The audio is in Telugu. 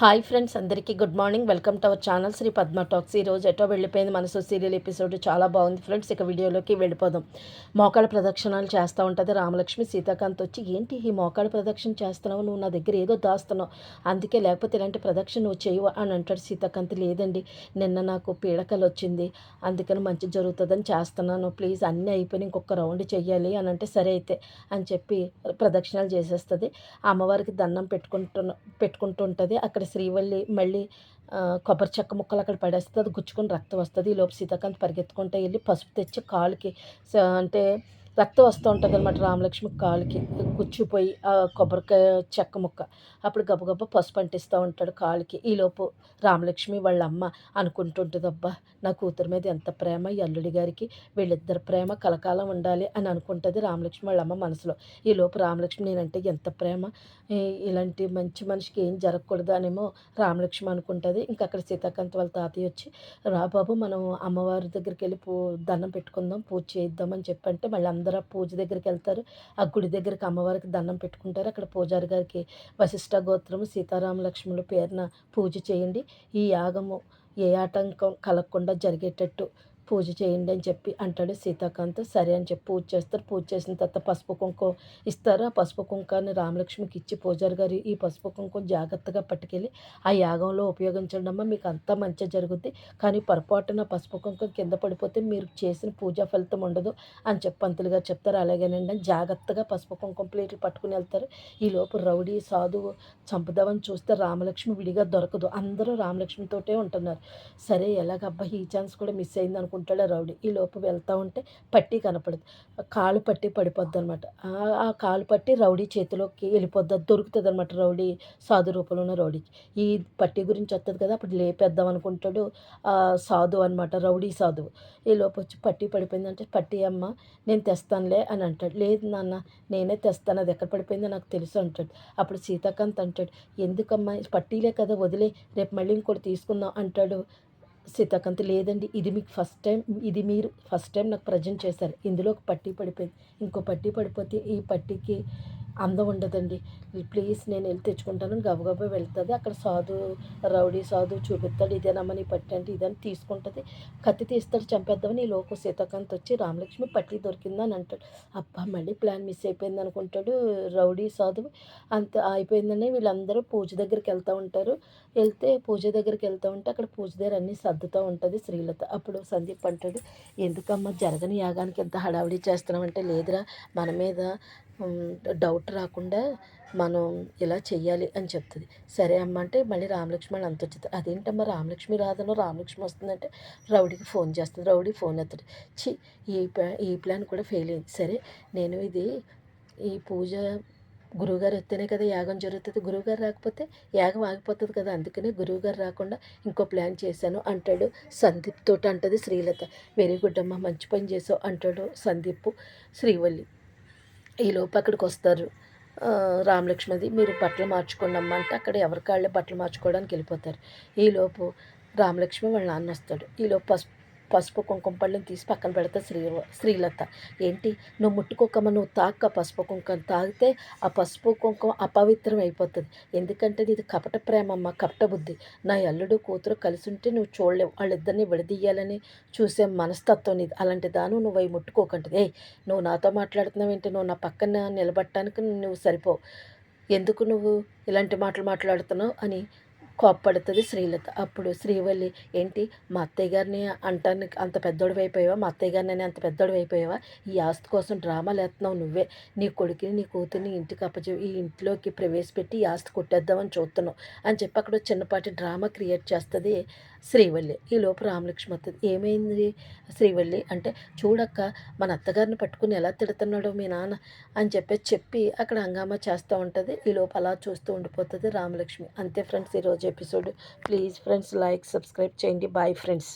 హాయ్ ఫ్రెండ్స్ అందరికీ good morning. Welcome to our channel Sri Padma talks. ఈ రోజు ఎటో వెళ్ళిపోయింది మనసు సీరియల్ ఎపిసోడ్ చాలా బాగుంది ఫ్రెండ్స్. ఇక వీడియోలోకి వెళ్ళిపోదాం. మోకాళ్ళ ప్రదక్షిణాలు చేస్తూ ఉంటుంది రామలక్ష్మి. సీతాకాంత్ వచ్చి ఏంటి ఈ మోకాళ్ళ ప్రదక్షిణ చేస్తున్నావు? నువ్వు నా దగ్గర ఏదో దాస్తున్నావు. అందుకే లేకపోతే ఇలాంటి ప్రదక్షిణ నువ్వు చేయవు అని అంటాడు సీతాకాంత్. లేదండి నిన్న నాకు పీడకలు వచ్చింది. అందుకని మంచి జరుగుతుందని చేస్తున్నాను. ప్లీజ్ అన్నీ అయిపోయి ఇంకొక రౌండ్ చెయ్యాలి అని అంటే సరే అయితే అని చెప్పి ప్రదక్షిణాలు చేసేస్తుంది. అమ్మవారికి దండం పెట్టుకుంటున్న పెట్టుకుంటుంటుంది. అక్కడ శ్రీవల్లి మళ్ళీ కొబ్బరి చెక్క ముక్కలు అక్కడ పడేస్తుంది అది గుచ్చుకొని రక్తం వస్తుంది. ఈ లోపు సీతాకాంత్ పరిగెత్తుకుంటే వెళ్ళి పసుపు తెచ్చి కాలుకి అంటే రక్తం వస్తూ ఉంటుంది అనమాట రామలక్ష్మి కాలుకి. గుచ్చిపోయి ఆ కొబ్బరికాయ చెక్క ముక్క. అప్పుడు గబగబా పసుపు అంటిస్తూ ఉంటాడు కాలుకి. ఈలోపు రామలక్ష్మి వాళ్ళ అమ్మ అనుకుంటుంటుంది అబ్బా నా కూతురు మీద ఎంత ప్రేమ ఈ అల్లుడి గారికి వీళ్ళిద్దరి ప్రేమ కలకాలం ఉండాలి అని అనుకుంటుంది రామలక్ష్మి వాళ్ళ అమ్మ మనసులో. ఈలోపు రామలక్ష్మి నేనంటే ఎంత ప్రేమ? ఇలాంటి మంచి మనిషికి ఏం జరగకూడదు అనేమో రామలక్ష్మి అనుకుంటుంది. ఇంకా అక్కడ సీతాకాంత్ వాళ్ళ తాతయ్య వచ్చి రా బాబు మనం అమ్మవారి దగ్గరికి వెళ్ళి పూ దండం పెట్టుకుందాం పూజ చేద్దాం అని చెప్పంటే మళ్ళీ అందరూ ఆ పూజ దగ్గరికి వెళ్తారు. ఆ గుడి దగ్గరికి అమ్మవారికి దండం పెట్టుకుంటారు. అక్కడ పూజారి గారికి వశిష్ఠ గోత్రం సీతారామ లక్ష్మణుల పేరున పూజ చేయండి. ఈ యాగము ఏ ఆటంకం కలగకుండా జరిగేటట్టు పూజ చేయండి అని చెప్పి అంటాడు సీతాకాంత్. సరే అని చెప్పి పూజ చేస్తారు. పూజ చేసిన తర్వాత పసుపు కుంకుమ ఇస్తారు. ఆ పసుపు కుంకాన్ని రామలక్ష్మికి ఇచ్చి పూజారి గారు ఈ పసుపు కుంకుమ జాగ్రత్తగా పట్టుకెళ్ళి ఆ యాగంలో ఉపయోగించండి అమ్మా మీకు అంతా మంచి జరుగుద్ది. కానీ పొరపాటున పసుపు కుంకుమ కింద పడిపోతే మీరు చేసిన పూజా ఫలితం ఉండదు అని చెప్పి పంతులు గారు చెప్తారు. అలాగేనండి అని జాగ్రత్తగా పసుపు కుంకుమ ప్లేట్లు పట్టుకుని వెళ్తారు. ఈ లోపు రౌడీ సాధువు చంపుదామని చూస్తే రామలక్ష్మి విడిగా దొరకదు. అందరూ రామలక్ష్మితోటే ఉంటున్నారు. సరే ఎలాగబ్బా ఈ ఛాన్స్ కూడా మిస్ అయింది అనుకుంటాడు రౌడీ. ఈ లోపు వెళ్తూ ఉంటే పట్టి కనపడదు. కాలు పట్టి పడిపోద్ది అనమాట ఆ కాలు పట్టి రౌడీ చేతిలోకి వెళ్ళిపోద్ది. దొరుకుతుంది అనమాట రౌడీ సాధు రూపంలో ఉన్న రౌడీకి. ఈ పట్టి గురించి వస్తుంది కదా అప్పుడు లేపేద్దాం అనుకుంటాడు ఆ సాధు అనమాట రౌడీ సాధువు ఈ లోపు వచ్చి పట్టి పడిపోయిందంటే పట్టి అమ్మ నేను తెస్తానులే అని అంటాడు. లేదు నాన్న నేనే తెస్తాను అది ఎక్కడ పడిపోయిందో నాకు తెలుసు అంటాడు. అప్పుడు సీతాకాంత్ అంటాడు ఎందుకమ్మా పట్టీలే కదా వదిలే రేపు మళ్ళీ ఇంకోటి తీసుకుందాం అంటాడు సీతాకాంత్ లేదండి. ఇది మీకు ఫస్ట్ టైం ఇది మీరు ఫస్ట్ టైం నాకు ప్రజెంట్ చేశారు. ఇందులో ఒక పట్టీ పడిపోయింది. ఇంకో పట్టీ పడిపోతే ఈ పట్టీకి అందం ఉండదండి ప్లీజ్ నేను వెళ్ళి తెచ్చుకుంటాను గబగబా వెళ్తుంది. అక్కడ సాధు రౌడీ సాధు చూపిస్తాడు ఇదేనమ్మా నీ పట్టి అంటే ఇదని తీసుకుంటుంది. కత్తి తీస్తాడు చంపేద్దామని ఈ లోపు సీతాకాంత్ వచ్చి రామలక్ష్మి పట్టి దొరికిందని అంటాడు అబ్బా మళ్ళీ ప్లాన్ మిస్ అయిపోయింది అనుకుంటాడు రౌడీ సాధు. అంత అయిపోయిందని వీళ్ళందరూ పూజ దగ్గరికి వెళ్తూ ఉంటారు. వెళ్తే పూజ దగ్గరికి వెళ్తూ ఉంటే అక్కడ పూజ దగ్గర అన్నీ సర్దుతూ ఉంటుంది శ్రీలత. అప్పుడు సందీప్ అంటాడు ఎందుకమ్మా జరగని యాగానికి ఎంత హడావిడి చేస్తున్నామంటే లేదురా. మన మీద డౌట్ రాకుండా మనం ఇలా చెయ్యాలి అని చెప్తుంది. సరే అమ్మ అంటే మళ్ళీ రామలక్ష్మణ్ అంత వచ్చింది అదేంటమ్మా రామలక్ష్మి రాదను రామలక్ష్మి వస్తుందంటే రౌడీకి ఫోన్ చేస్తుంది రౌడీ ఫోన్ ఎత్తడు చి ఈ ఈ ప్లాన్ కూడా ఫెయిల్ అయింది. సరే నేను ఇది ఈ పూజ గురువుగారు వస్తేనే కదా యాగం జరుగుతుంది. గురువుగారు రాకపోతే యాగం ఆగిపోతుంది కదా. అందుకనే గురువుగారు రాకుండా ఇంకో ప్లాన్ చేశాను అంటాడు సందీప్ తోటి అంటది శ్రీలత. వెరీ గుడ్ అమ్మ మంచి పని చేసావు అంటాడు సందీప్ శ్రీవల్లి. ఈ లోపు అక్కడికి వస్తారు. ఆ, రామలక్ష్మది మీరు బట్టలు మార్చుకోండి అమ్మ అంటే అక్కడ ఎవరి కాళ్ళే బట్టలు మార్చుకోవడానికి వెళ్ళిపోతారు. ఈలోపు రామలక్ష్మి వాళ్ళ నాన్న వస్తాడు. ఈలోపు పసుపు పసుపు కుంకుమ పళ్ళని తీసి పక్కన పెడతా శ్రీ శ్రీలత. ఏంటి? నువ్వు ముట్టుకోకమ్మ నువ్వు తాక పసుపు కుంకుమ తాగితే ఆ పసుపు కుంకుమ అపవిత్రం అయిపోతుంది. ఎందుకంటే ఇది కపట ప్రేమమ్మ కపట బుద్ధి. నా అల్లుడు కూతురు కలిసి ఉంటే నువ్వు చూడలేవు. వాళ్ళిద్దరిని విడదీయాలని చూసే మనస్తత్వం ఇది అలాంటి దాను నువ్వు అవి ముట్టుకోకంటుంది ఏ నువ్వు నాతో మాట్లాడుతున్నావు ఏంటి? నువ్వు నా పక్కన నిలబట్టడానికి నువ్వు సరిపోవు. ఎందుకు నువ్వు ఇలాంటి మాటలు మాట్లాడుతున్నావు అని కోప్పడుతుంది శ్రీలత. అప్పుడు శ్రీవల్లి ఏంటి మా అత్తయ్య గారిని అంటానికి అంత పెద్దోడు అయిపోయావా? మా అత్తయ్య గారిని అంత పెద్దోడు అయిపోయావా? ఈ ఆస్తి కోసం డ్రామాలు వేస్తున్నావు నువ్వే. నీ కొడుకుని నీ కూతుర్ని ఇంటికి అప్పచె ఈ ఇంట్లోకి ప్రవేశపెట్టి ఈ ఆస్తి కొట్టేద్దామని చూస్తున్నావు అని చెప్పి అక్కడ చిన్నపాటి డ్రామా క్రియేట్ చేస్తుంది శ్రీవల్లి. ఈ లోపు రామలక్ష్మి వస్తుంది ఏమైంది శ్రీవల్లి? అంటే చూడక్క మన అత్తగారిని పట్టుకుని ఎలా తిడుతున్నాడో మీ నాన్న అని చెప్పి చెప్పి అక్కడ హంగామా చేస్తూ ఉంటుంది. ఈ లోపు అలా చూస్తూ ఉండిపోతుంది రామలక్ష్మి. అంతే ఫ్రెండ్స్ ఈరోజు episode. Please friends like subscribe చేయండి. Bye friends.